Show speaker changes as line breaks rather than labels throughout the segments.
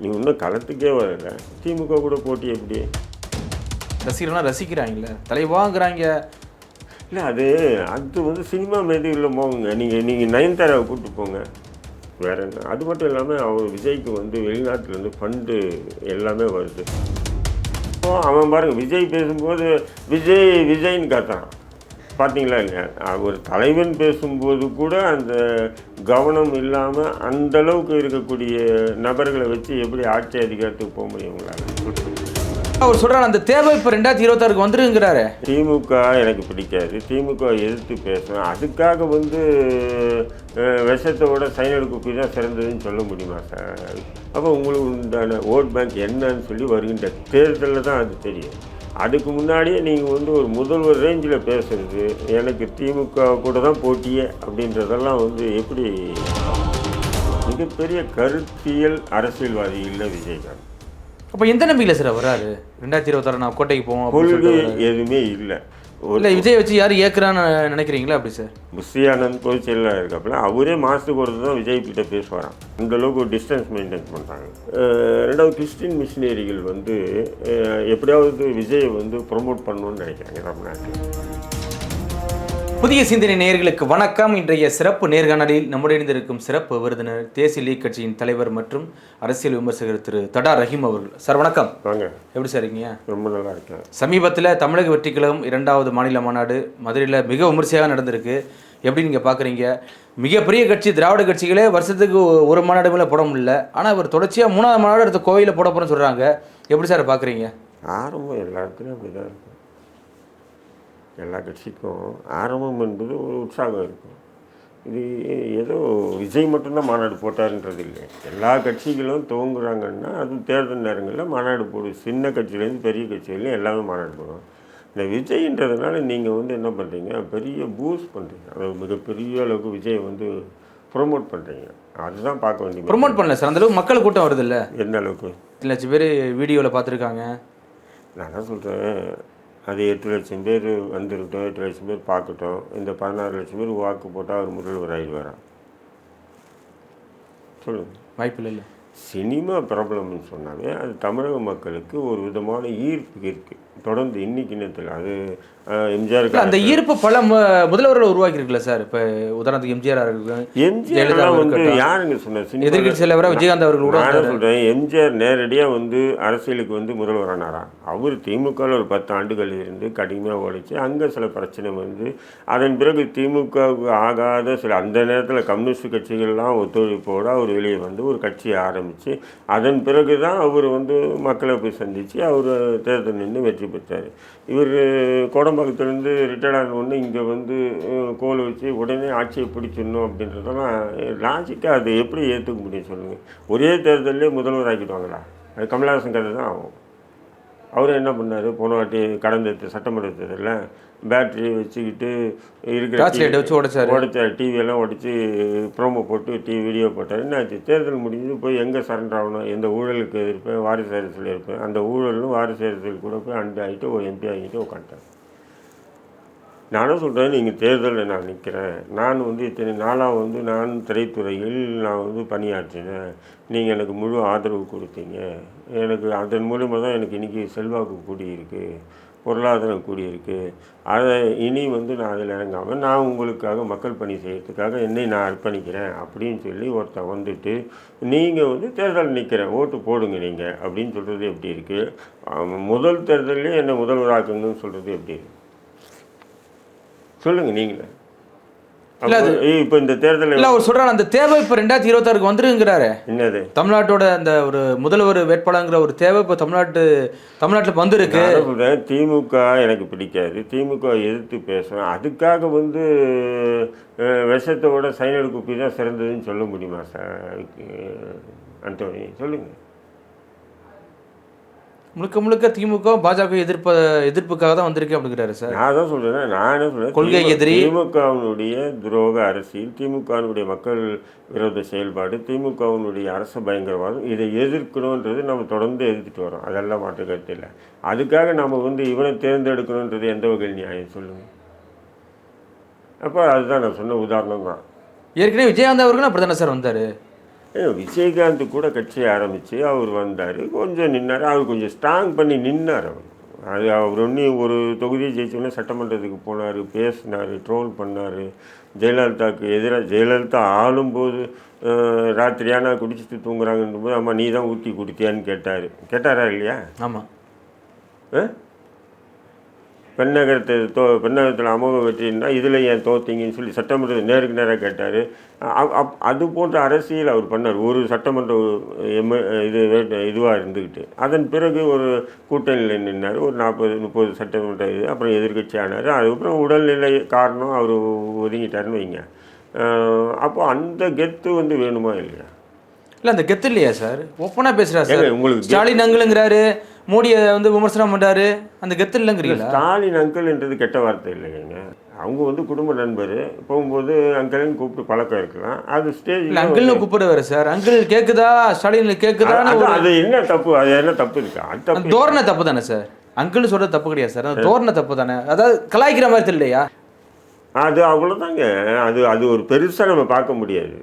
நீ இன்னும் களத்துக்கே வரல. திமுக கூட போட்டி எப்படி?
ரசிகர்கள்லாம் ரசிக்கிறாங்கல்ல தலைவாங்கிறாங்க.
இல்லை அது அது வந்து சினிமா மேதைகளில் போகுங்க நீங்கள் நீங்கள் நயன்தாராவை கூப்பிட்டு போங்க. வேற என்ன? அது மட்டும் இல்லாமல் அவர் விஜய்க்கு வந்து வெளிநாட்டிலேருந்து ஃபண்டு எல்லாமே வருது. இப்போ அவன் பாருங்க விஜய் பேசும்போது விஜய் விஜய்ன்னு காட்டுறான். பார்த்தீங்களா இல்லையா? ஒரு தலைவன் பேசும்போது கூட அந்த கவனம் இல்லாமல் அந்த அளவுக்கு இருக்கக்கூடிய நபர்களை வச்சு எப்படி ஆட்சி அதிகாரத்துக்கு போக முடியும் உங்களால்?
அவர் சொல்றாரு அந்த தேவை இப்போ ரெண்டாயிரத்தி இருபத்தாறுக்கு வந்துருங்கிறாரு.
திமுக எனக்கு பிடிக்காது. திமுக எதிர்த்து பேசுவேன் அதுக்காக வந்து விஷத்தோட சைனல் குப்பி தான் சிறந்ததுன்னு சொல்ல முடியுமா சார்? அப்போ உங்களுக்கு உண்டான ஓட் பேங்க் என்னன்னு சொல்லி வருகின்ற தேர்தலில் தான் அது தெரியும். அதுக்கு முன்னாடியே நீங்கள் வந்து ஒரு முதல்வர் ரேஞ்சில் பேசுறது எனக்கு திமுக கூட தான் போட்டியே அப்படின்றதெல்லாம் வந்து எப்படி? மிகப்பெரிய கருத்தியல் அரசியல்வாதி இல்லை விஜயகாந்த்.
அப்போ எந்த நம்பிக்கையில் சார் வராரு? ரெண்டாயிரத்தி இருபத்தாறு நான் கோட்டைக்கு போவோம்
கொள்கை எதுவுமே இல்லை.
இல்லை விஜய் வச்சு யார் ஏற்கிறான்னு நினைக்கிறீங்களா அப்படி சார்
புஷியானந்த் பொதுச்செயலாக இருக்காப்புல அவரே மாதத்துக்கு ஒரு தான் விஜய் கிட்ட பேசுவாராம். அந்த அளவுக்கு ஒரு டிஸ்டன்ஸ் மெயின்டைன் பண்ணுறாங்க ரெண்டாவது கிறிஸ்டின் மிஷினரிகள் வந்து எப்படியாவது விஜயை வந்து ப்ரொமோட் பண்ணணும்னு நினைக்கிறாங்க தமிழ்நாட்டில்.
புதிய சிந்தனை நேயர்களுக்கு வணக்கம். இன்றைய சிறப்பு நேர்காணலில் இணைந்திருக்கும் சிறப்பு விருந்தினர் தேசிய லீக் கட்சியின் தலைவர் மற்றும் அரசியல் விமர்சகர் திரு தடா ரஹீம் அவர்கள். சார் வணக்கம்.
வாங்க.
எப்படி சார் இருக்கீங்க?
ரொம்ப நல்லா இருக்கேன்.
சமீபத்தில் தமிழக வெற்றி கழகம் இரண்டாவது மாநில மாநாடு மதுரையில் மிக விமர்சையாக நடந்திருக்கு. எப்படி நீங்கள் பார்க்குறீங்க மிகப்பெரிய கட்சி திராவிட கட்சிகளே வருஷத்துக்கு ஒரு மாநாடு மேலே போட முடியல. ஆனால் அவர் தொடர்ச்சியாக மூணாவது மாநாடு அடுத்த கோயிலில் போட போகிறோன்னு சொல்கிறாங்க எப்படி சார் பார்க்குறீங்க
ஆரம்பம் எல்லா இடத்துலையும் அப்படி தான் இருக்கும் எல்லா கட்சிக்கும் ஆரம்பம் என்பது ஒரு உற்சாகம் இருக்கும். இது ஏதோ விஜய் மட்டும்தான் மாநாடு போட்டாருன்றது இல்லை. எல்லா கட்சிகளும் துவங்குறாங்கன்னா அது தேர்தல் நேரங்களில் மாநாடு போடும் சின்ன கட்சியிலேருந்து பெரிய கட்சியிலேயும் எல்லாமே மாநாடு போடுவோம் இந்த விஜய்ன்றதுனால நீங்கள் வந்து என்ன பண்ணுறீங்க பெரிய பூஸ்ட் பண்ணுறீங்க அதாவது மிகப்பெரிய அளவுக்கு விஜய் வந்து ப்ரொமோட் பண்ணுறீங்க அதுதான் பார்க்க வேண்டிய
ப்ரொமோட் பண்ணல சார். அந்த அளவுக்கு மக்கள் கூட்டம் வருது இல்லை?
எந்த அளவுக்கு?
லட்சம் பேர் வீடியோவில் பார்த்துருக்காங்க.
நான் தான் சொல்கிறேன் அது எட்டு லட்சம் பேர் வந்துருக்கட்டும் எட்டு லட்சம் பேர் பார்க்கட்டும். இந்த பதினாறு லட்சம் பேர் வாக்கு போட்டால் அவர் முதல்வர் ஆயிடுவாரா? சொல்லுங்கள்
வாய்ப்பு இல்லை.
சினிமா பிரபலம்னு சொன்னாவே அது தமிழக மக்களுக்கு ஒரு விதமான ஈர்ப்பு இருக்குது தொடர்ந்து இன்னைக்கு நேரத்தில் அது எம்ஜிஆர்
அந்த ஈர்ப்பு பல முதல்வர்கள் உருவாக்கி இருக்குல்ல சார் இப்போ உதாரணத்துக்கு எம்ஜிஆர்
எம்ஜிஆர் வந்து. யாருங்க சொன்ன சினிமா
எதிர்க்கட்சி தலைவராக விஜயகாந்த் அவர்கள் கூட.
சொல்கிறேன் எம்ஜிஆர் நேரடியாக வந்து அரசியலுக்கு வந்து முதல்வர் அவர் திமுகவில் ஒரு பத்து ஆண்டுகள் இருந்து கடுமையாக உழைச்சி அங்கே சில பிரச்சனை வந்து அதன் பிறகு திமுகவுக்கு ஆகாத சில அந்த நேரத்தில் கம்யூனிஸ்ட் கட்சிகள்லாம் ஒத்துழைப்போடு அவர் வெளியே வந்து ஒரு கட்சியை ஆரம்பித்து அதன் பிறகு தான் அவர் வந்து மக்களை போய் சந்தித்து அவர் தேர்தல் நின்று வெற்றி பெற்றார். இவர் கோடம்பாக்கத்துலேருந்து ரிட்டையர்ட் ஆன உடனே இங்கே வந்து கோலை கோல் வச்சு உடனே ஆட்சியை பிடிச்சிடணும் அப்படின்றதெல்லாம் லாஜிக்காக அதை எப்படி ஏற்றுக்க முடியும் சொல்லுங்கள் ஒரே தேர்தலே முதல்வர் ஆக்கிடுவாங்களா? அது கமலஹாசன் கதை தான் ஆகும். அவர் என்ன பண்ணார்? போன வாட்டி கடந்த சட்டமன்ற தேர்தலில் பேட்டரி வச்சுக்கிட்டு இருக்கிற
வச்சு உடைச்சாரு.
உடைச்சார். டிவியெல்லாம் உடைச்சி ப்ரோமோ போட்டு டிவி வீடியோ போட்டார். என்னாச்சு? தேர்தல் முடிஞ்சு போய் எங்கே சரண்டர் ஆகணும்? எந்த ஊழலுக்கு இருப்பேன் வாரிசு அரசியல் இருப்பேன். அந்த ஊழலும் வாரிசு அரசியல் கூட போய் அண்டு ஆகிட்டு ஒரு எம்பி ஆகிட்டு நானும் சொல்கிறேன் நீங்கள் தேர்தலில் நான் நிற்கிறேன் நான் வந்து இத்தனை நாளாக வந்து நான் திரைத்துறையில் நான் வந்து பணியாற்றினேன். நீங்கள் எனக்கு முழு ஆதரவு கொடுத்தீங்க. எனக்கு அதன் மூலிமா தான் எனக்கு இன்றைக்கி செல்வாக்கு கூடியிருக்கு பொருளாதாரம் கூடியிருக்கு. அதை இனி வந்து நான் அதில் இறங்காமல் நான் உங்களுக்காக மக்கள் பணி செய்கிறதுக்காக என்னை நான் அர்ப்பணிக்கிறேன் அப்படின்னு சொல்லி ஒருத்தன் வந்துட்டு நீங்கள் வந்து தேர்தல் நிற்கிறேன் ஓட்டு போடுங்க நீங்கள் அப்படின்னு சொல்கிறது எப்படி இருக்குது முதல் தேர்தலே என்னை முதல்வராக்குங்கன்னு சொல்கிறது எப்படி இருக்குது சொல்லுங்க நீங்களே.
இல்ல, அது-
இப்போ இந்த தேர்தலில்
இல்லை அவர் சொல்கிறார் அந்த தேவை இப்போ ரெண்டாயிரத்தி இருபத்தாறுக்கு வந்துருங்கிறாரு.
என்னது?
தமிழ்நாட்டோட அந்த ஒரு முதல்வர் வேட்பாளருங்கிற ஒரு தேவை இப்போ தமிழ்நாட்டு தமிழ்நாட்டில் வந்திருக்கு.
திமுக எனக்கு பிடிக்காது. திமுக எதிர்த்து பேசுவேன். அதுக்காக வந்து விஷத்தோட சைனல் குப்பி தான் சிறந்ததுன்னு சொல்ல முடியுமா சார்? அந்தோனி சொல்லுங்கள்
முழுக்க முழுக்க திமுக பாஜக எதிர்ப்ப எதிர்ப்புக்காக தான் வந்திருக்கு அப்படிங்கிறாரு சார்.
நான் தான் சொல்கிறேன் நான் என்ன சொல்கிறேன்
கொள்கை எதிரி.
திமுகவினுடைய துரோக அரசியல் திமுகவினுடைய மக்கள் விரோத செயல்பாடு திமுகவினுடைய அரச பயங்கரவாதம் இதை எதிர்க்கணுன்றது நம்ம தொடர்ந்து எதிர்த்துட்டு வரோம். அதெல்லாம் மாற்று கருத்து இல்லை. அதுக்காக நம்ம வந்து இவனை தேர்ந்தெடுக்கணுன்றது எந்த வகையில் நியாயம் சொல்லுங்கள் அப்போ அதுதான் நான் சொன்ன உதாரணம் தான்
ஏற்கனவே விஜயகாந்த் அவர்களும் அப்படி தானே சார் வந்தார்?
விஜயகாந்த் கூட கட்சி ஆரம்பித்து அவர் வந்தார். கொஞ்சம் நின்னார். அவர் கொஞ்சம் ஸ்ட்ராங் பண்ணி நின்னார் அவர். அது அவர் ஒன்றும் ஒரு தொகுதியை ஜெயிச்சோன்னே சட்டமன்றத்துக்கு போனார் பேசினார் ட்ரோல் பண்ணார். ஜெயலலிதாவுக்கு எதிராக ஜெயலலிதா ஆளும்போது ராத்திரியானா குடிச்சிட்டு தூங்குறாங்கன்னும் போது அம்மா நீ தான் ஊற்றி குடித்தியான்னு கேட்டார். கேட்டாரா இல்லையா?
ஆமாம்
ஆ? பெண்ணகரத்தை தோ பெண்ணகரத்தில் அமோக வெற்றின்னா இதில் ஏன் தோத்தீங்கன்னு சொல்லி சட்டமன்றத்தில் நேருக்கு நேராக கேட்டார். அது போன்ற அரசியல் அவர் பண்ணார். ஒரு சட்டமன்ற எம் இது இதுவாக இருந்துக்கிட்டு அதன் பிறகு ஒரு கூட்டணியில் நின்னார். ஒரு நாற்பது முப்பது சட்டமன்ற இது அப்புறம் எதிர்க்கட்சி ஆனார். அதுக்கப்புறம் உடல்நிலை காரணம் அவர் ஒதுங்கிட்டாருன்னு வைங்க. அப்போ அந்த கெத்து வந்து வேணுமா இல்லையா?
இல்லை அந்த கெத்து இல்லையா சார்? ஓப்பனாக பேசுகிறா சார்.
உங்களுக்கு
ஸ்டாலின் அங்கிளுங்கிறாரு மோடியை வந்து விமர்சனம் பண்ணுறாரு அந்த கெத்து இல்லைங்கிறீங்களா?
ஸ்டாலின் அங்கிள்ன்றது கெட்ட வார்த்தை இல்லைங்க. அவங்க வந்து குடும்ப நண்பர். போகும்போது அங்கிள்னு கூப்பிட்டு பழக்கம் இருக்கலாம். அது ஸ்டேஜ்
அங்கிள்னு கூப்பிடுவாரு சார். அங்கிள் கேட்குதா ஸ்டாலின் கேட்குதான்னு
அது அது என்ன தப்பு? அது என்ன தப்பு இருக்கா? அது
தோரணை தப்பு தானே சார்? அங்கிள்னு சொல்றது தப்பு கிடையாது சார். அந்த தோரணை தப்பு தானே. அதாவது கலாய்க்கிற மாதிரி தெரியலையா?
அது அவ்வளோதாங்க அது அது ஒரு பெருசாக நம்ம பார்க்க முடியாது.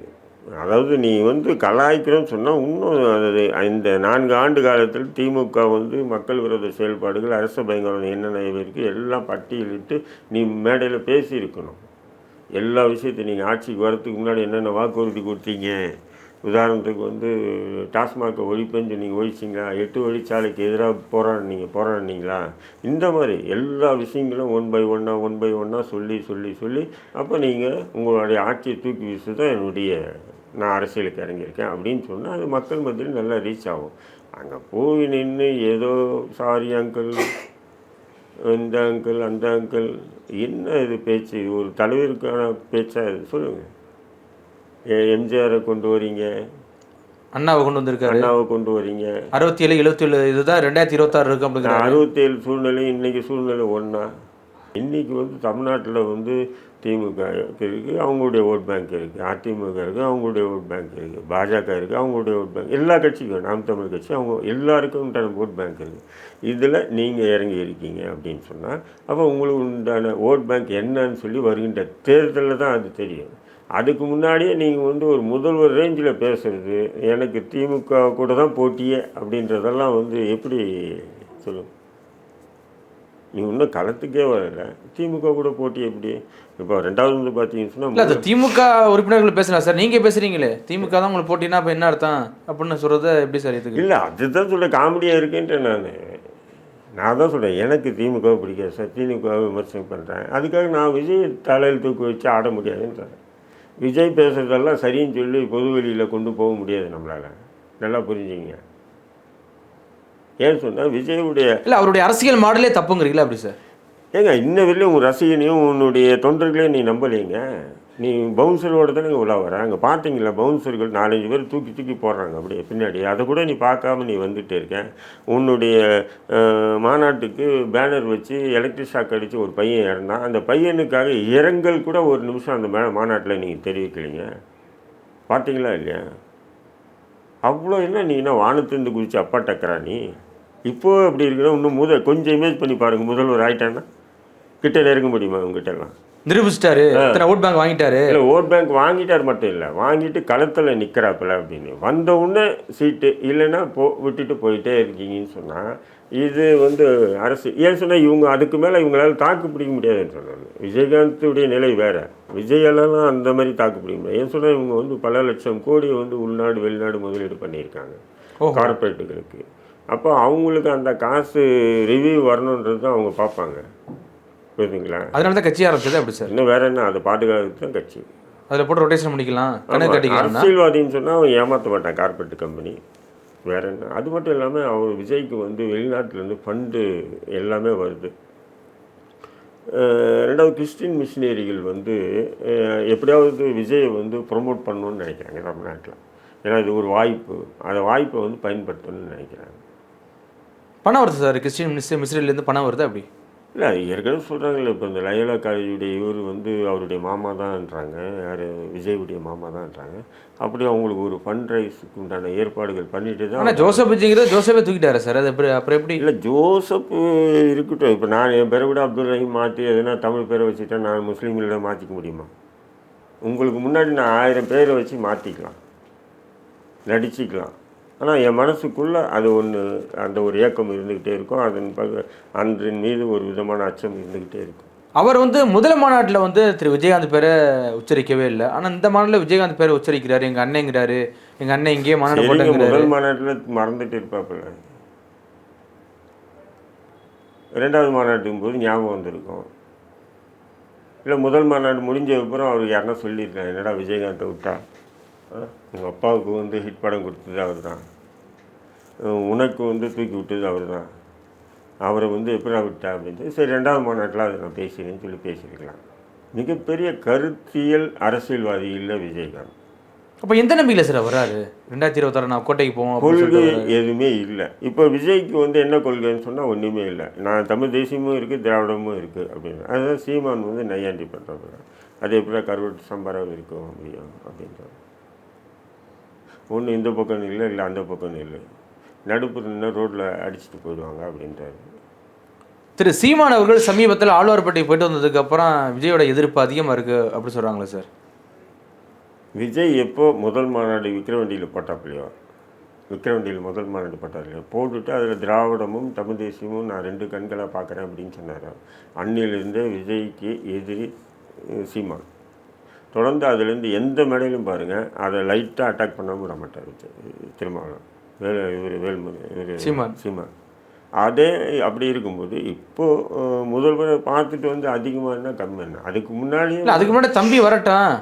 அதாவது நீ வந்து கலாய்க்கிறோன்னு சொன்னால் இன்னும் அது இந்த நான்கு ஆண்டு காலத்தில் திமுக வந்து மக்கள் விரோத செயல்பாடுகள் அரச பயங்கரம் என்னென்ன இருக்குது எல்லாம் பட்டியலிட்டு நீ மேடையில் பேசியிருக்கணும். எல்லா விஷயத்தையும் நீங்கள் ஆட்சிக்கு வரதுக்கு முன்னாடி என்னென்ன வாக்குறுதி கொடுத்தீங்க? உதாரணத்துக்கு வந்து டாஸ்மாகை ஒழிப்புன்னு சொன்னீங்க ஒழிச்சிங்களா? எட்டு வழிச்சாலைக்கு எதிராக போராடினீங்க போராடினீங்களா? இந்த மாதிரி எல்லா விஷயங்களும் ஒன் பை ஒன்னாக ஒன் பை ஒன்னாக சொல்லி சொல்லி சொல்லி அப்போ நீங்கள் உங்களுடைய ஆட்சியை தூக்கி வீசுதான் என்னுடைய நான் அரசியலுக்கு இறங்கியிருக்கேன் அப்படின்னு சொன்னால் அது மக்கள் மத்தியில் நல்லா ரீச் ஆகும். அங்கே போய் நின்று ஏதோ சாரி அங்கிள் இந்த அங்கிள் அந்த அங்கிள் என்ன இது பேச்சு? ஒரு தலைவருக்கான பேச்சா இது? சொல்லுங்கள் எம்ஜிஆரை கொண்டு வரீங்க.
அண்ணாவை கொண்டு வந்திருக்காரு.
அண்ணாவை கொண்டு வரீங்க.
அறுபத்தி ஏழு எழுபத்தி ஏழு இதுதான் ரெண்டாயிரத்தி இருபத்தாறு இருக்கு அப்படிங்கிறாரு.
அறுபத்தேழு சூழ்நிலை இன்னைக்கு சூழ்நிலை ஒன்றா இன்றைக்கி வந்து தமிழ்நாட்டில் வந்து திமுக இருக்குது அவங்களுடைய ஓட் பேங்க் இருக்குது அதிமுக இருக்குது அவங்களுடைய ஓட் பேங்க் இருக்குது பாஜக இருக்குது அவங்களுடைய ஓட் பேங்க் எல்லா கட்சிக்கும் நாம் தமிழ் கட்சி அவங்க எல்லாருக்கும் உண்டான ஓட் பேங்க் இருக்குது இதில் நீங்கள் இறங்கி இருக்கீங்க அப்படின்னு சொன்னால் அப்போ உங்களுக்கு உண்டான ஓட் பேங்க் என்னன்னு சொல்லி வருகின்ற தேர்தலில் தான் அது தெரியும். அதுக்கு முன்னாடியே நீங்கள் வந்து ஒரு முதல்வர் ரேஞ்சில் பேசுகிறது எனக்கு திமுக கூட தான் போட்டியே அப்படின்றதெல்லாம் வந்து எப்படி சொல்லுங்கள் நீ இன்னும் களத்துக்கே வரல. திமுக கூட போட்டி எப்படி? இப்போ ரெண்டாவது வந்து பார்த்தீங்கன்னு
திமுக உறுப்பினர்கள் பேசலாம் சார் நீங்க பேசுறீங்களே. திமுக தான் உங்களுக்கு போட்டினா அப்ப என்ன அர்த்தம்? அப்படின்னு சொல்றத எப்படி சார் இதுக்கு
இல்லை அதுதான் சொல்ல காமெடியாக இருக்குன்ட்டு நான். நான் தான் சொல்கிறேன் எனக்கு திமுக பிடிக்காது சார். திமுக விமர்சனம் பண்ணுறேன் அதுக்காக நான் விஜய் தலையில் தூக்கி வச்சு ஆட முடியாதுன்னு சொல்றேன். விஜய் பேசுகிறதெல்லாம் சரின்னு சொல்லி பொது வெளியில் கொண்டு போக முடியாது நம்மளால். நல்லா புரிஞ்சுங்க ஏன்னு சொன்னால் விஜயுடைய
இல்ல அவருடைய அரசியல் மாடலே தப்புங்கிறீங்களா அப்படி சார்?
ஏங்க இன்ன வரையிலும் உன் ரசிகனையும் உன்னுடைய தொண்டர்களையும் நீ நம்பலைங்க. நீ பவுன்சரோட தானே உலா வர. அங்கே பார்த்தீங்களா பவுன்சர்கள் நாலஞ்சு பேர் தூக்கி தூக்கி போடுறாங்க அப்படியே பின்னாடி. அதை கூட நீ பார்க்காம நீ வந்துட்டே இருக்க. உன்னுடைய மாநாட்டுக்கு பேனர் வச்சு எலக்ட்ரிக் ஷாக் அடித்து ஒரு பையன் இறந்தான் அந்த பையனுக்காக இரங்கல் கூட ஒரு நிமிஷம் அந்த மே மாநாட்டில் நீங்கள் தெரிவிக்கலைங்க. பார்த்தீங்களா இல்லையா? அவ்வளோ என்ன நீ என்ன வானத்திலிருந்து குதிச்சு அப்பா டக்கரா நீ? இப்போ அப்படி இருக்கிற இன்னும் முத கொஞ்சம் இமேஜ் பண்ணி பாருங்க முதல்வர் ஆயிட்டான்னா கிட்ட நெருங்க முடியுமா உங்ககிட்டலாம்?
நிரூபிச்சிட்டாரு இத்தனை ஓட் பேங்க் வாங்கிட்டாரு.
இல்லை ஓட் பேங்க் வாங்கிட்டார் மட்டும் இல்லை வாங்கிட்டு களத்தில் நிற்கிறாப்புல அப்படின்னு. வந்த உடனே சீட்டு இல்லைன்னா போ விட்டுட்டு போயிட்டே இருக்கீங்கன்னு சொன்னால் இது வந்து அரசு ஏன் சொன்னால் இவங்க அதுக்கு மேலே இவங்களால தாக்கு பிடிக்க முடியாதுன்னு சொன்னாங்க விஜயகாந்துடைய நிலை வேறு. விஜயாலலாம் அந்த மாதிரி தாக்கு பிடிக்க முடியாது. ஏன் சொன்னால் இவங்க வந்து பல லட்சம் கோடி வந்து உள்நாடு வெளிநாடு முதலீடு பண்ணியிருக்காங்க.
ஓஹோ.
அப்போ அவங்களுக்கு அந்த காசு ரிவ்யூ வரணுன்றது தான் அவங்க பார்ப்பாங்க. புரியுதுங்களா?
அதனால தான் கட்சி ஆரம்பிச்சது அப்படி சார்?
இன்னும் வேற என்ன? அதை பாதுகாத்து தான் கட்சி.
அதுல போட்டு ரொட்டேஷன் பண்ணிக்கலாம்.
அரசியல்வாதின்னு சொன்னால் அவன் ஏமாற்ற மாட்டான் கார்பரேட் கம்பெனி வேற என்ன? அது மட்டும் இல்லாமல் அவர் விஜய்க்கு வந்து வெளிநாட்டிலேருந்து ஃபண்டு எல்லாமே வருது. ரெண்டாவது கிறிஸ்டின் மிஷினரிகள் வந்து எப்படியாவது விஜயை வந்து ப்ரொமோட் பண்ணணும்னு நினைக்கிறாங்க தமிழ்நாட்டில். ஏன்னா இது ஒரு வாய்ப்பு. அந்த வாய்ப்பை வந்து பயன்படுத்தணும்னு நினைக்கிறாங்க.
பணம் வருது சார் கிறிஸ்டின் மினிஸ்டர் மிஸ்ரிலேருந்து பணம் வருது அப்படி
இல்லை ஏற்கனவே சொல்கிறாங்களே இப்போ இந்த லயோலா காலேஜுடைய இவர் வந்து அவருடைய மாமா தான்ன்றாங்க யார் விஜயுடைய மாமா தான்ன்றாங்க. அப்படி அவங்களுக்கு ஒரு ஃபண்ட் ரைஸுக்கு உண்டான ஏற்பாடுகள் பண்ணிட்டு தான்
ஆனா ஜோசப் விஜய்ங்கிறது ஜோசப்பே தூக்கிட்டாரு சார்? அது எப்படி அப்புறம் எப்படி?
இல்லை ஜோசப் இருக்கட்டும். இப்போ நான் என் பேரை விட அப்துல் ரஹீம் மாற்றி எதுனா தமிழ் பேரை வச்சுட்டா நான் முஸ்லீம்களில் மாற்றிக்க முடியுமா? உங்களுக்கு முன்னாடி நான் ஆயிரம் பேரை வச்சு மாற்றிக்கலாம் நடிச்சிக்கலாம். ஆனால் என் மனசுக்குள்ளே அது ஒன்று அந்த ஒரு ஏக்கம் இருந்துக்கிட்டே இருக்கும். அதன் பக அன்றின் மீது ஒரு விதமான அச்சம் இருந்துக்கிட்டே இருக்கும்.
அவர் வந்து முதல் மாநாட்டில் வந்து திரு விஜயகாந்த் பேரை உச்சரிக்கவே இல்லை. ஆனால் இந்த மாநாட்டில் விஜயகாந்த் பேரை உச்சரிக்கிறாரு. எங்கள் அண்ணங்கிறாரு எங்கள் அண்ணன் இங்கேயே மாநாடு
முதல் மாநாட்டில் மறந்துட்டு இருப்பாப்புல. ரெண்டாவது மாநாட்டுக்கும் போது ஞாபகம் வந்திருக்கும். இல்லை முதல் மாநாடு முடிஞ்ச அப்புறம் அவர் யாருன்னா சொல்லியிருக்காங்க என்னடா விஜயகாந்தை விட்டா? உங்கள் அப்பாவுக்கு வந்து ஹிட் படம் கொடுத்தது அவர் தான் உனக்கு வந்து தூக்கி விட்டது அவர் தான் அவரை வந்து எப்படா விட்டா அப்படின்ட்டு சரி ரெண்டாவது மாநாட்டில் அதை நான் பேசுகிறேன்னு சொல்லி பேசியிருக்கலாம். மிகப்பெரிய கருத்தியல் அரசியல்வாதி இல்லை விஜயகாந்த்.
அப்போ எந்த நம்பிக்கையில் சார் வராரு? ரெண்டாயிரத்தி இருபத்தாறு நான் கோட்டைக்கு போவோம்
கொள்கை. எதுவுமே இல்லை. இப்போ விஜய்க்கு வந்து என்ன கொள்கைன்னு சொன்னால் ஒன்றுமே இல்லை. நான் தமிழ் தேசியமும் இருக்குது திராவிடமும் இருக்குது அப்படின்னு. அதுதான் சீமான் வந்து நையாண்டி பண்ணுறது அது எப்படி கருவட்டு சம்பரம் இருக்கும் முடியும் அப்படின்றது ஒன்று இந்த பக்கம் இல்லை இல்லை அந்த பக்கம் இல்லை நடுப்புற நின்று ரோட்டில் அடிச்சுட்டு போயிடுவாங்க அப்படின்றாரு.
திரு சீமான் அவர்கள் சமீபத்தில் ஆழ்வார்பேட்டை போயிட்டு வந்ததுக்கு அப்புறம் விஜயோட எதிர்ப்பு அதிகமாக இருக்கு அப்படி சொல்றாங்களே சார்?
விஜய் எப்போ முதல் மாநாடு விக்கிரவண்டியில் போட்டாப்பிலையோ விக்கிரவண்டியில் முதல் மாநாடு போட்டார் போட்டுட்டு அதில் திராவிடமும் தமிழ் தேசியமும் நான் ரெண்டு கண்களாக பார்க்குறேன் அப்படின்னு சொன்னார். அன்னிலிருந்தே விஜய்க்கு எதிரி சீமான். தொடர்ந்து அதுலேருந்து எந்த மேடையிலும் பாருங்கள் அதை லைட்டாக அட்டாக் பண்ணாமல் விட மாட்டார் விஜய் திருமாவளவன். வேலு இவர் வேல்முரு இவர்
சீமான்.
சீமான். அதே அப்படி இருக்கும்போது இப்போது முதல்வர் பார்த்துட்டு வந்து அதிகமாக என்ன கம்மி என்ன? அதுக்கு முன்னாடியே
இல்லை அதுக்கு முன்னாடி தம்பி வரட்டும்.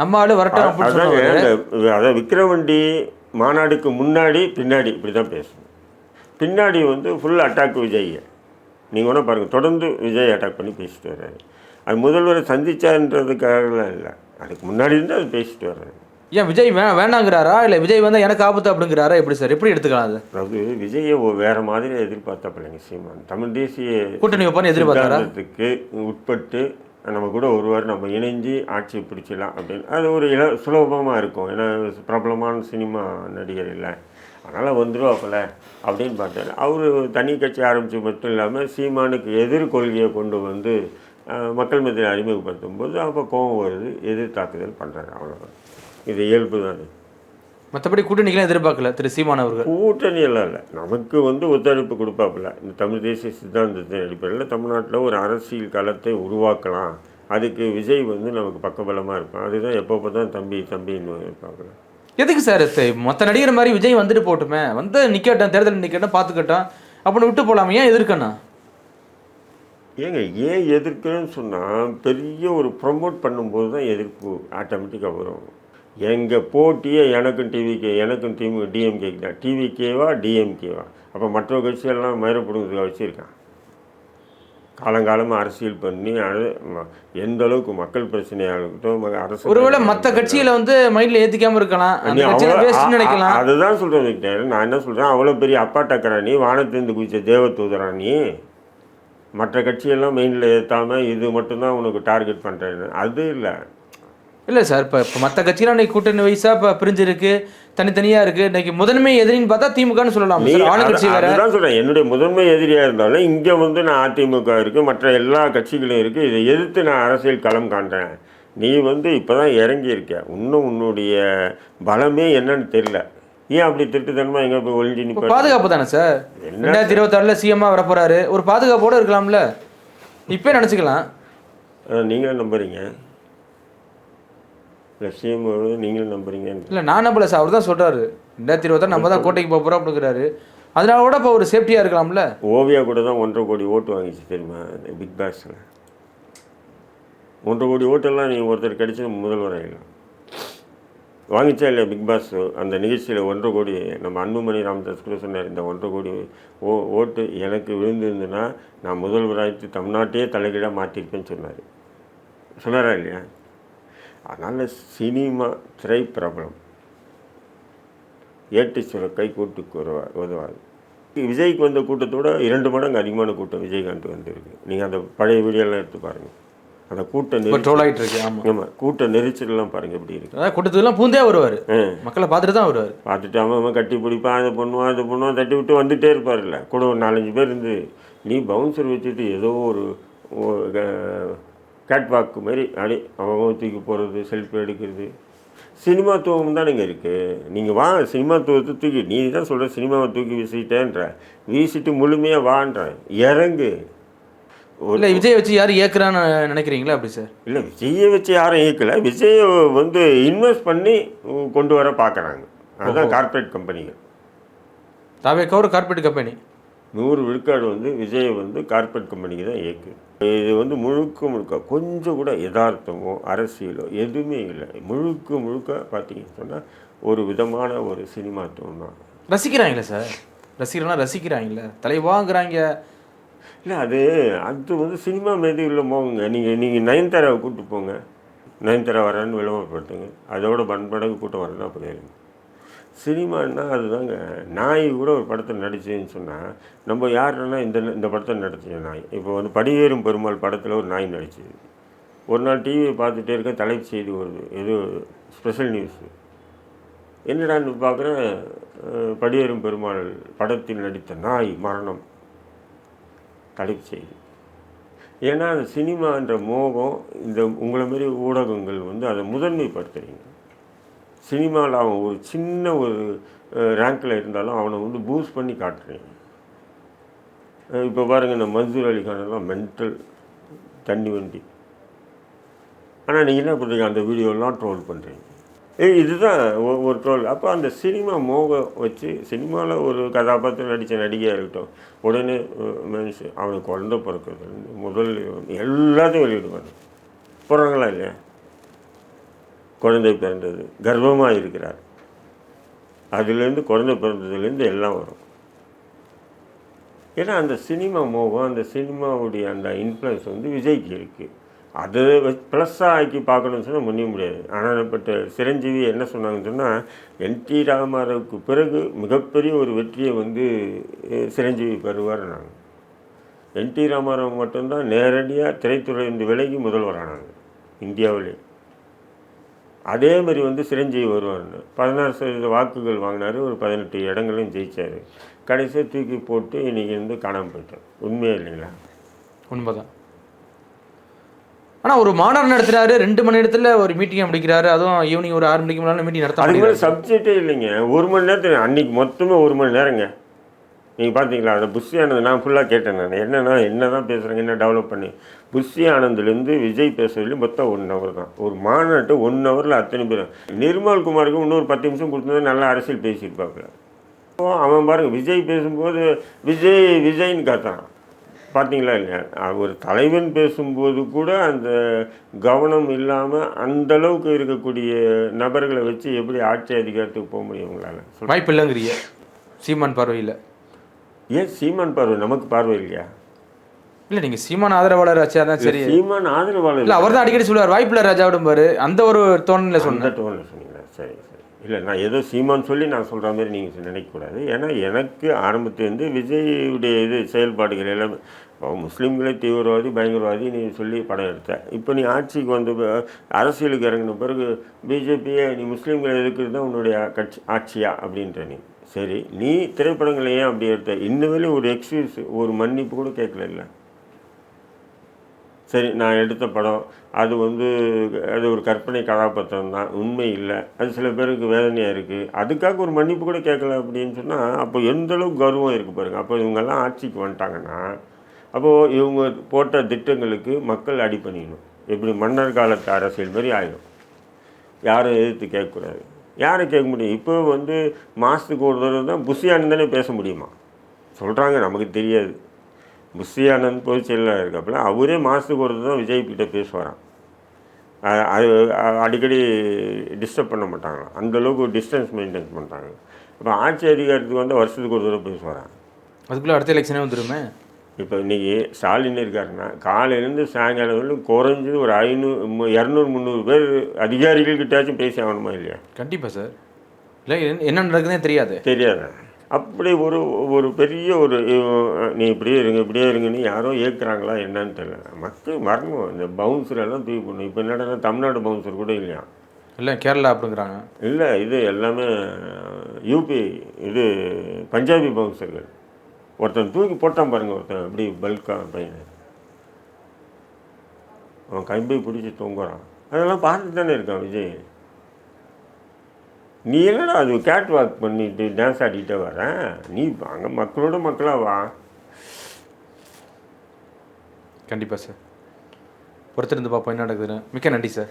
நம்ம ஆளு வரட்டும்
இந்த அதாவது விக்கிரவண்டி மாநாடுக்கு முன்னாடி பின்னாடி இப்படி தான் பேசணும் பின்னாடி வந்து ஃபுல் அட்டாக் விஜய் நீங்கள் வேணால் பாருங்கள் தொடர்ந்து விஜய் அட்டாக் பண்ணி பேசிட்டு வர்றாரு. அது முதல்வரை சந்திச்சான்றதுக்காகலாம் இல்லை. அதுக்கு முன்னாடி இருந்து அது பேசிட்டு வர்றாரு.
ஏன் விஜய் வே வேணாங்கிறாரா இல்லை விஜய் வந்தால் எனக்கு ஆபத்து அப்படிங்கிறாரா? எப்படி சார்? எப்படி எடுத்துக்கலாம் அது?
அதாவது விஜயை வேற மாதிரி எதிர்பார்த்தப்பில்லைங்க சீமான். தமிழ் தேசிய
கூட்டணி வைப்பான்னு எதிர்பார்த்தாரா?
சித்தாந்தத்துக்கு உட்பட்டு நம்ம கூட ஒருவர் நம்ம இணைஞ்சு ஆட்சி பிடிச்சிடலாம் அப்படின்னு. அது ஒரு இல சுலபமாக இருக்கும். ஏன்னா பிரபலமான சினிமா நடிகர் இல்லை. அதனால் வந்துடுவாப்பில் அப்படின்னு பார்த்தாரு. அவர் தனி கட்சி ஆரம்பித்து மட்டும் இல்லாமல் சீமானுக்கு எதிர் கொள்கையை கொண்டு வந்து மக்கள் மத்தியில் அறிமுகப்படுத்தும் போது அப்போ கோபம் வருது எதிர் தாக்குதல் பண்ணுறாரு அவ்வளோதான் இது இயல்பு தானே
மற்றபடி கூட்டணிக்கெல்லாம் எதிர்பார்க்கல திரு சீமான் அவர்கள்?
கூட்டணி எல்லாம் இல்லை. நமக்கு வந்து ஒத்துழைப்பு கொடுப்பாப்புல. இந்த தமிழ் தேசிய சித்தாந்தத்தின் அடிப்படையில் தமிழ்நாட்டில் ஒரு அரசியல் களத்தை உருவாக்கலாம். அதுக்கு விஜய் வந்து நமக்கு பக்கபலமாக இருப்பான். அதுதான் எப்போ தான் தம்பி தம்பின்னு இருப்பாப்புல.
எதுக்கு சார் மற்ற நடிகர் மாதிரி விஜய் வந்துட்டு போட்டுமே. வந்து நிக்கட்டும் தேர்தல் நிக்கட்டும் பார்த்துக்கட்டும். அப்படின்னு விட்டு போலாமே? ஏன் எதிர்க்கணும்?
ஏங்க ஏன் எதிர்க்கிறேன்னு சொன்னால் பெரிய ஒரு ப்ரொமோட் பண்ணும்போது தான் எதிர்ப்பு ஆட்டோமேட்டிக்காக வரும். எங்கள் போட்டியே எனக்கும் டிவிகே எனக்கும் டிவி டிஎம்கேக்கு தான் டிவிகேவா டிஎம்கேவா அப்போ மற்ற கட்சியெல்லாம் மயிரப்படுங்கிறதுக்காக வச்சுருக்கான் காலங்காலமாக அரசியல் பண்ணி எந்த அளவுக்கு மக்கள் பிரச்சனையாக இருக்கட்டும் அரசு
ஒருவேளை மற்ற கட்சியில வந்து மைண்ட்ல ஏத்திக்காம இருக்கலாம். நினைக்கலாம்.
அதுதான் சொல்கிறேன் நான் என்ன சொல்கிறேன் அவ்வளோ பெரிய அப்பா டக்கரா நீ வானத்திலிருந்து குதிச்ச தேவ தூதரா நீ? மற்ற கட்சியெல்லாம் மெயினில் ஏற்றாமல் இது மட்டும்தான் உனக்கு டார்கெட் பண்ணுறேன்னு அது இல்லை.
இல்ல சார் இப்ப இப்ப மற்ற கட்சியெல்லாம் இன்னைக்கு கூட்டணி வயசா இப்ப பிரிஞ்சிருக்கு தனித்தனியா இருக்கு. இன்னைக்கு முதன்மை எதிரின்னு பார்த்தா திமுகன்னு சொல்லலாம். ஆளுங்கட்சி வேற.
அதுதான் சொல்கிறேன் என்னுடைய முதன்மை எதிரியாக இருந்தாலும் இங்கே வந்து நான் அதிமுக இருக்குது மற்ற எல்லா கட்சிகளும் இருக்குது இதை எதிர்த்து நான் அரசியல் களம் காண்றேன். நீ வந்து இப்போ தான் இறங்கியிருக்க. இன்னும் உன்னுடைய பலமே என்னன்னு தெரியல. ஏன் அப்படி திருட்டுத்தனமாக எங்கே போய் ஒளிஞ்சு
இப்ப
நிற்ப
பாதுகாப்பு தானே சார்? ரெண்டாயிரத்தி இருபத்தாறுல சிஎம்மா வரப்போறாரு. ஒரு பாதுகாப்போட இருக்கலாம்ல? இப்பே நினைச்சுக்கலாம்?
நீங்களும் நம்புறீங்க. லட்சியம் நீங்களும் நம்புறீங்கன்னு
இல்ல நான் நம்பல சார். அவர் தான் சொல்றாரு. ரெண்டாயிரத்தி இருபத்தாறு நம்ம தான் கோட்டைக்கு போக போறோம் அப்படிங்கிறாரு. அதனால கூட இப்போ ஒரு சேஃப்டியா இருக்கலாம்ல?
ஓவியா கூட தான் ஒன்றரை கோடி ஓட்டு வாங்கிச்சு தெரியுமா? பிக் பாஸில் ஒன்றரை கோடி ஓட்டெல்லாம் நீங்கள் ஒருத்தர் கிடைச்சி முதல்வர் ஆகிடலாம் வாங்கிச்சா இல்லையா பிக் பாஸ். அந்த நிகழ்ச்சியில் ஒன்றரை கோடி நம்ம அன்புமணி ராமதாஸ் கூட சொன்னார் இந்த ஒன்றரை கோடி ஓ ஓட்டு எனக்கு விழுந்திருந்துன்னா நான் முதல்வராகிட்டு தமிழ்நாட்டையே தலைகீழாக மாற்றிருப்பேன்னு சொன்னார். சொன்னாரா இல்லையா? அதனால் சினிமா திரை பிரபலம். ஏட்டு சுரக்கை கூட்டுக்கு உதவா உதவாது விஜய்க்கு வந்த கூட்டத்தோட இரண்டு மடங்கு அதிகமான கூட்டம் விஜயகாந்த் வந்திருக்கு. நீங்கள் அந்த பழைய வீடியோலாம் எடுத்து பாருங்கள் அந்த கூட்ட நெரிசல்
ஆயிட்டு இருக்கு ஆமா
ஆமாம் கூட்ட நெரிசல்லாம் பாருங்கள் எப்படி இருக்கு.
அதான் கூட்டத்துக்குலாம் பூந்தே வருவார். மக்களை பார்த்துட்டு தான் வருவார்.
பார்த்துட்டு அவன் அவன் கட்டி பிடிப்பான் அதை பண்ணுவான் அதை பண்ணுவான் தட்டி விட்டு வந்துட்டே இருப்பார்ல கூட ஒரு நாலஞ்சு பேர் இருந்து நீ பவுன்சர் வச்சுட்டு ஏதோ ஒரு கேட்வாக் மாதிரி அப்படி அவன் தூக்கி போகிறது செல்ஃபி எடுக்கிறது. சினிமாத்துவம் தானேங்க இருக்குது நீங்கள் வா சினிமாத்துவத்தை தூக்கி நீ தான் சொல்கிற சினிமாவை தூக்கி வீசிட்டேன்ற. வீசிட்டு முழுமையாக வான்ற. இறங்கு.
இல்லை விஜய் வச்சு யார் ஏற்கிறான்னு நினைக்கிறீங்களா அப்படி சார்
இல்லை விஜயை வச்சு யாரும் இயக்கலை விஜயை வந்து இன்வெஸ்ட் பண்ணி கொண்டு வர பார்க்குறாங்க அதுதான் கார்ப்பரேட் கம்பெனிகள்
தாவேக்கா ஒரு கார்பரேட் கம்பெனி
நூறு விழுக்காடு வந்து விஜய் வந்து கார்ப்பரேட் கம்பெனிக்கு தான் இயக்கு இது வந்து முழுக்க முழுக்க கொஞ்சம் கூட யதார்த்தமோ அரசியலோ எதுவுமே இல்லை. முழுக்க முழுக்க பார்த்தீங்கன்னு சொன்னால் ஒரு விதமான ஒரு சினிமாத்துவம் தான்
ரசிக்கிறாங்களே சார் ரசிகர்கள்லாம் ரசிக்கிறாங்களே? தலைவாங்கிறாங்க.
இல்லை அது அது வந்து சினிமா மீது உள்ள போங்க. நீங்கள் நீங்கள் நயன்தாராவை கூப்பிட்டு போங்க. நயன்தாரா வரேன்னு விளம்பரப்படுத்துங்க. அதோட பண்படகு கூட்டம் வரதான் போயிருங்க. சினிமான்னா அதுதாங்க. நாய் கூட ஒரு படத்தில் நடிச்சேன்னு சொன்னால் நம்ம யாருன்னா இந்த இந்த படத்தில் நடிச்ச நாய். இப்போ வந்து படியேறும் பெருமாள் படத்தில் ஒரு நாய் நடிச்சது. ஒரு நாள் டிவியை பார்த்துட்டே இருக்க தலைப்பு செய்தி வருது. எது ஸ்பெஷல் நியூஸ் என்னடான்னு பார்க்குறேன் படியேறும் பெருமாள் படத்தில் நடித்த நாய் மரணம். தலைப்பு செய்தி. ஏன்னா அந்த சினிமான்ற மோகம் இந்த உங்களை மாரி ஊடகங்கள் வந்து அதை முதன்மைப்படுத்துகிறீங்க சினிமாவில் அவன் ஒரு சின்ன ஒரு ரேங்கில் இருந்தாலும் அவனை வந்து பூஸ்ட் பண்ணி காட்டுறீங்க. இப்போ பாருங்கள் இந்த மன்சூர் அலிகானெல்லாம் மென்டல் தண்ணி வண்டி. ஆனால் நீங்கள் என்ன பண்ணுறீங்க அந்த வீடியோலாம் ட்ரோல் பண்ணுறீங்க இதுதான் ஒரு ட்ரோல். அப்போ அந்த சினிமா மோகம் வச்சு சினிமாவில் ஒரு கதாபாத்திரம் நடித்த நடிகையாக இருக்கட்டும் உடனே மனுஷ அவனுக்கு குழந்த பிறக்கிறது முதல் எல்லாத்தையும் வெளியிடுவாங்க போகிறாங்களா இல்லையா? குழந்தை பிறந்தது கர்ப்பமாக இருக்கிறார். அதுலேருந்து குழந்தை பிறந்ததுலேருந்து எல்லாம் வரும். ஏன்னா அந்த சினிமா மோகம் அந்த சினிமாவுடைய அந்த இன்ஃப்ளூயன்ஸ் வந்து விஜய்க்கு இருக்குது அதை ப்ளஸ்ஸாக ஆக்கி பார்க்கணும்னு சொன்னால் முடிய முடியாது. ஆனால் இப்போ சிரஞ்சீவி என்ன சொன்னாங்கன்னு சொன்னால் என்டி ராமாராவுக்கு பிறகு மிகப்பெரிய ஒரு வெற்றியை வந்து சிரஞ்சீவி பெறுவார் நாங்கள் என் டி ராமாராவ் மட்டும்தான் நேரடியாக திரைத்துறையிலிருந்து விலகி முதல்வரானாங்க இந்தியாவிலே. அதே மாதிரி வந்து சிரஞ்சீவி வருவார்னு பதினாறு சதவீத வாக்குகள் வாங்கினார் ஒரு பதினெட்டு இடங்களையும் ஜெயிச்சார். கடைசியாக தூக்கி போட்டு இன்றைக்கி வந்து காணாமல் போயிட்டார். உண்மையாக இல்லைங்களா?
உண்மைதான். ஆனால் ஒரு மாநாடு நடத்துறாரு ரெண்டு மணி நேரத்தில் ஒரு மீட்டிங் முடிக்கிறாரு அதுவும் ஈவினிங் ஒரு ஆறு மணிக்கு முன்னாடி மீட்டிங் நடத்த
அதுக்கு மேலே சப்ஜெக்டே இல்லைங்க. ஒரு மணி நேரத்துக்கு அன்னைக்கு மொத்தமே ஒரு மணி நேரங்க. நீங்கள் பார்த்தீங்களா அந்த புஷி ஆனந்த் நான் ஃபுல்லாக கேட்டேன் நான். என்னன்னா என்ன தான் பேசுகிறாங்க என்ன டெவலப் பண்ணி. புஷி ஆனந்த்லேருந்து விஜய் பேசுறதுலேயும் மொத்தம் ஒன் ஹவர் தான். ஒரு மாநாட்டு ஒன் ஹவரில் அத்தனை பேர். நிர்மல் குமாருக்கு இன்னொரு பத்து நிமிஷம் கொடுத்தது நல்லா அரசியல் பேசியிருப்பாப்புல. அவன் பாருங்க விஜய் பேசும்போது விஜய் விஜய்ன்னு கத்துறான் பார்த்தீங்களா இல்லையா? ஒரு தலைவன் பேசும்போது கூட அந்த கவனம் இல்லாமல் அந்த அளவுக்கு இருக்கக்கூடிய நபர்களை வச்சு எப்படி ஆட்சி அதிகாரத்துக்கு போக முடியும் உங்களால்.
வாய்ப்பு இல்லைங்கிறிய. சீமான் பார்வையில்.
ஏன் சீமான் பார்வை? நமக்கு பார்வை இல்லையா?
இல்லை நீங்கள் சீமான் ஆதரவாளர் ஆச்சு அதான் சரி.
சீமான் ஆதரவாளர்
இல்லை அவர் தான் அடிக்கடி சொல்லுவார். வாய்ப்பு இல்லை ராஜா விடும்பாரு அந்த ஒரு தோணில் சொன்னேன்.
அந்த டோனில் சொன்னீங்களா சரி. இல்லை நான் ஏதோ சீமான் சொல்லி நான் சொல்கிற மாதிரி நீங்கள் நினைக்கக்கூடாது. ஏன்னா எனக்கு ஆரம்பத்துலேருந்து விஜயுடைய இது செயல்பாடுகள் எல்லாமே இப்போ முஸ்லீம்களே தீவிரவாதி பயங்கரவாதி நீ சொல்லி படம் எடுத்த. இப்போ நீ ஆட்சிக்கு வந்த அரசியலுக்கு இறங்கின பிறகு பிஜேபியை நீ முஸ்லீம்களை எதுக்குறது தான் உன்னுடைய கட்சி ஆட்சியா அப்படின்ற நீ. சரி நீ திரைப்படங்களை ஏன் அப்படி எடுத்த? இன்ன ஒரு எக்ஸ்கியூஸ் ஒரு மன்னிப்பு கூட கேட்கல இல்லை. சரி நான் எடுத்த படம் அது வந்து அது ஒரு கற்பனை கதாபாத்திரம் தான் உண்மை இல்லை. அது சில பேருக்கு வேதனையாக இருக்குது அதுக்காக ஒரு மன்னிப்பு கூட கேட்கல அப்படின்னு சொன்னால் அப்போ எந்தளவுக்கு கர்வம் இருக்குது பாருங்கள் அப்போ இவங்கெல்லாம் ஆட்சிக்கு வந்துட்டாங்கன்னா அப்போது இவங்க போட்ட திட்டங்களுக்கு மக்கள் அடி பண்ணிக்கணும். எப்படி மன்னர் காலத்து அரசியல் மாதிரி ஆயிடும். யாரும் எதிர்த்து கேட்கக்கூடாது. யாரை கேட்க முடியும்? இப்போ வந்து மாதத்துக்கு ஒரு தடவை தான் புஷி தானே பேச முடியுமா? சொல்கிறாங்க நமக்கு தெரியாது. புஷி ஆனந்த் பொதுச் செயலாளர் இருக்கப்பல அவரே மாதத்துக்கு ஒரு தடவை தான் விஜய் கிட்ட பேசுவாராம். அ- அது அடிக்கடி டிஸ்டர்ப் பண்ண மாட்டாங்களாம் அந்த அளவுக்கு டிஸ்டன்ஸ் மெயின்டைன் பண்ணுறாங்க இப்போ ஆட்சி அதிகாரத்துக்கு வந்து வருஷத்துக்கு ஒரு தடவை பேசுவாராம்.
அதுக்குள்ளே அடுத்த எலெக்ஷனே வந்துருமே?
இப்போ இன்றைக்கி ஸ்டாலின் இருக்காருன்னா காலையிலேருந்து சாயங்காலம் வரையிலும் குறைஞ்சது ஒரு ஐநூறு இரநூறு முந்நூறு பேர் அதிகாரிகள்கிட்டாச்சும் பேசி ஆகணுமா இல்லையா?
கண்டிப்பாக சார். இல்லை என்ன- என்ன நடக்குதுன்னே தெரியாது.
தெரியாது? அப்படி ஒரு ஒரு பெரிய ஒரு நீ இப்படியே இருங்க இப்படியே இருங்கன்னு யாரோ ஏற்கிறாங்களா என்னன்னு தெரியல. மக்கள் வரணும் இந்த பவுன்சர் எல்லாம் தூக்கி போடணும். இப்போ என்னடா தமிழ்நாடு பவுன்சர் கூட இல்லையா?
இல்லை கேரளா அப்படிங்கிறாங்க.
இல்லை இது எல்லாமே யூபி இது பஞ்சாபி பவுன்சர்கள் ஒருத்தன் தூக்கி போட்டான் பாருங்க ஒருத்தன் அப்படி பல்காக பையன். அவன் கைப்பை பிடிச்சி தொங்குறான். அதெல்லாம் பார்த்துட்டு தானே இருக்கான் விஜய். நீ என்னடா அது கேட் வாக் பண்ணிட்டு டான்ஸ் ஆடிட்டே வரேன் நீ அங்கே மக்களோட மக்களாக வா.
கண்டிப்பாக சார் பொறுத்திருந்து பார்ப்போம் என்ன நடக்குதுன்னு. மிக்க நன்றி சார்